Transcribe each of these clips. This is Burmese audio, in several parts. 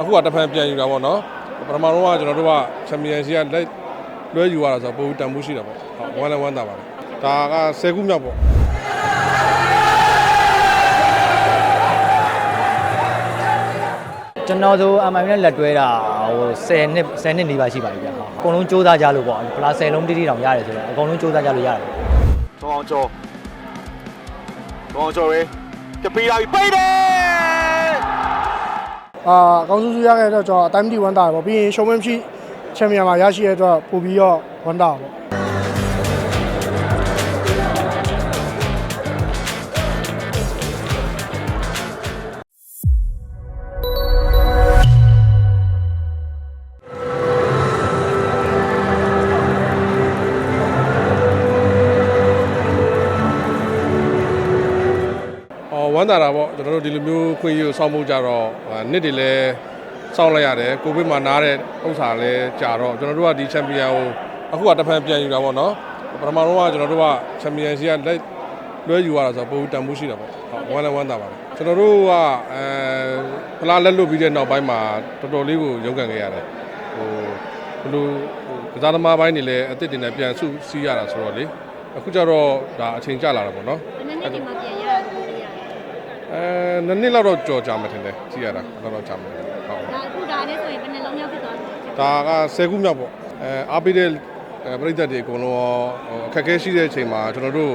အခုကတစ်ဖန်ပြန်ယူတာပေါ့နော်ပထမတော့ကကျွန်တော်တို့ကချန်ပီယံစီကလက်လွဲယူရတာဆိုတော့ပိုတန်မှုရှိတာပေါ့ဟုတ်ဝမ်းလည်းဝမ်းသာပါတယ်ဒါက10ခုမြောက်ပေါ့ကျွန်တော်ဆိုအမှန်တကယ်လက်တွဲတာဟို10နှစ်10နှစ်နေပါရှိပါပြီဗျာအကုန်လုံးစူးစမ်းကြလို့ပေါ့ပလာ10လုံးတိတိတောင်ရတယ်ဆိုတော့အကုန်လုံးစူးစမ်းကြလို့ရတယ်တောင်းအောင်ကျော်တောင်းအောင်ကျော်ရေပြပေးလာပြီပိတ်တယ် အာအကောင်းဆုံးစုရခဲ့တဲ့တော့ကျွန်တော်အတိုင်းမတီဝမ်းတာပေါ့ပြီးရင်ရှုံးမမရှိချန်ပီယံမှာရရှိရတဲ့အတွက်ပို့ပြီးတော့ဝမ်းတာပေါ့ ဝမ်းသာတာပေါ့ကျွန်တော်တို့ဒီလိုမျိုးခွင့်ရကိုစောင့်ဖို့ကြတော့အာနှစ်တွေလည်းစောင့်လိုက်ရတယ်ကိုဗစ်မှာနားတဲ့ဥစ္စာလည်းကြာတော့ကျွန်တော်တို့ကဒီချန်ပီယံကိုအခုကတစ်ဖန်ပြန်ယူတာပေါ့နော်ပထမတော့ကကျွန်တော်တို့ကချန်ပီယံစီကလက်လွဲယူရတာဆိုတော့ပိုတန်မှုရှိတာပေါ့ဟုတ်ဝမ်းလည်းဝမ်းသာပါတယ်ကျွန်တော်တို့ကအဲဖလားလက်လွတ်ပြီးတဲ့နောက်ပိုင်းမှာတော်တော်လေးကိုရုန်းကန်ခဲ့ရတယ်ဟိုဘယ်လိုဟိုကစားသမားပိုင်းတွေလည်းအစ်စ်တင်နဲ့ပြန်စုစည်းရတာဆိုတော့လေအခုကျတော့ဒါအချိန်ကျလာတာပေါ့နော်နည်းနည်းဒီမှာပြန်ရတာလို့ပြောရတယ် အဲနှစ်နှစ်လောက်တော့ကြော်ကြမှာထင်တယ်ကြည့်ရတာတော့တော့ကြာမှာဟုတ်။ဒါအခုဒါနဲ့ဆိုရင်ဘယ်နှလုံးရောက်ဖြစ်သွားလဲ။ဒါက10ခုမြောက်ပေါ့အဲအားပေးတဲ့အဲပရိသတ်တွေအကုန်လုံးရောဟိုအခက်အခဲရှိတဲ့အချိန်မှာကျွန်တော်တို့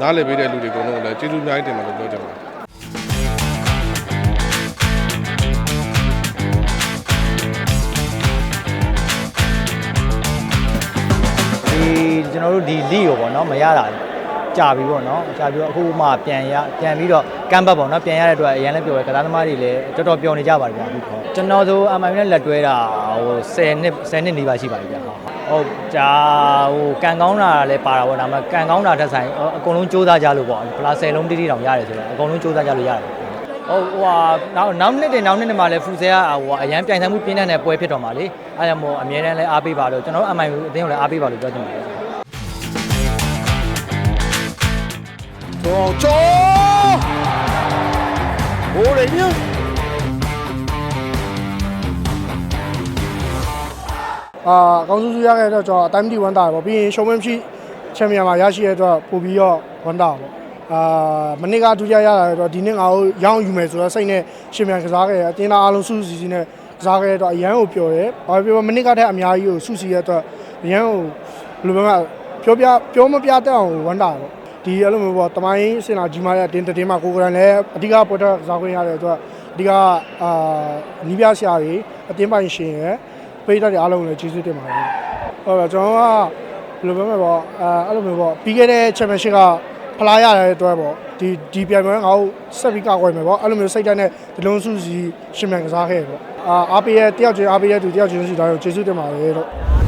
နားလည်ပေးတဲ့လူတွေအကုန်လုံးကိုလည်းကျေးဇူးအများကြီးတင်ပါတယ်လို့ပြောချင်ပါတယ်ဒီကျွန်တော်တို့ဒီ league ကိုပေါ့နော်မရတာ ကြာပြီပေါ့နော်ကြာပြီတော့အခုမှပြန်ရပြန်ပြီးတော့ကမ်ဘတ်ပေါ့နော်ပြန်ရတဲ့အတွက်အရင်လည်းပြောရဲကစားသမားတွေလည်းတော်တော်ပျော်နေကြပါတယ်ဗျာအခုခေါ်ကျွန်တော်ဆိုအမှန်တကယ်လက်တွဲတာဟို10နှစ်10နှစ်နေပါရှိပါပြီဗျာဟုတ်ကြာဟိုကန်ကောင်းတာလည်းပါတာပေါ့ဒါမှကန်ကောင်းတာတက်ဆိုင်အကုန်လုံးစူးစမ်းကြလို့ပေါ့ပလာ10လုံးတိတိတောင်ရတယ်ဆိုတော့အကုန်လုံးစူးစမ်းကြလို့ရတယ်ဟုတ်ဟိုဟာနောက်နောက်နှစ်တွေနောက်နှစ်တွေမှာလည်းဖူဆဲကဟိုအရန်ပြိုင်ဆိုင်မှုပြင်းတဲ့ပွဲဖြစ်တော့မှာလေအဲဒါမို့အမြဲတမ်းလည်းအားပေးပါလို့ကျွန်တော်အမှန်အတင်းကိုလည်းအားပေးပါလို့ပြောချင်ပါတယ် တောင်းအောင်ကျော်ဘိုးရင်းအာအကောင်းဆုံးစုရခဲ့တဲ့တော့ကျွန်တော်အတိုင်းမတီဝမ်းတာပေါ့ပြီးရင်ရှုံးမမရှိချန်ပီယံမှာရရှိရတဲ့အတွက်ပို့ပြီးတော့ဝမ်းတာပေါ့အာမနစ်ကဒုတိယရလာတော့ဒီနှစ်ငါတို့ရောင်းယူမယ်ဆိုတော့စိတ်နဲ့ရှင်မြန်ကစားခဲ့ရအတင်းသားအားလုံးစုစည်းစည်းနဲ့ကစားခဲ့တော့အရန်ကိုပျော်တယ်ဘာဖြစ်လို့မနစ်ကတည်းကအများကြီးကိုစုစည်းရတဲ့အတွက်အရန်ကိုဘယ်လိုမှပြောပြပြောမပြတတ်အောင်ဝမ်းတာပေါ့ ဒီအဲ့လိုမျိုးပေါ့တမိုင်းစင်လာကြီးမားတဲ့တင်းတင်းမှာကိုကရန်လည်းအဓိကပေါ်တော့ကစားခွင့်ရတဲ့အတွက်အဓိကအာနီးပြဆရာတွေအတင်းပိုင်ရှင်ရယ်ပိတ်သက်တွေအားလုံးလည်းကျေးဇူးတင်ပါတယ်ဟုတ်ပါကျွန်တော်ကဘယ်လိုပြောမလဲပေါ့အဲအဲ့လိုမျိုးပေါ့ပြီးခဲ့တဲ့ championship ကဖလားရတဲ့အတွက်ပေါ့ဒီဒီပြိုင်ပွဲငါတို့ဆက်ပြီးကောက်ွယ်မယ်ပေါ့အဲ့လိုမျိုးစိတ်ဓာတ်နဲ့ဒီလုံးစုစီရှင်မြန်ကစားခဲ့ပေါ့အာအားပေးရဲ့တယောက်ချင်းအားပေးရဲ့သူတယောက်ချင်းစီတိုင်းကိုကျေးဇူးတင်ပါတယ်လို့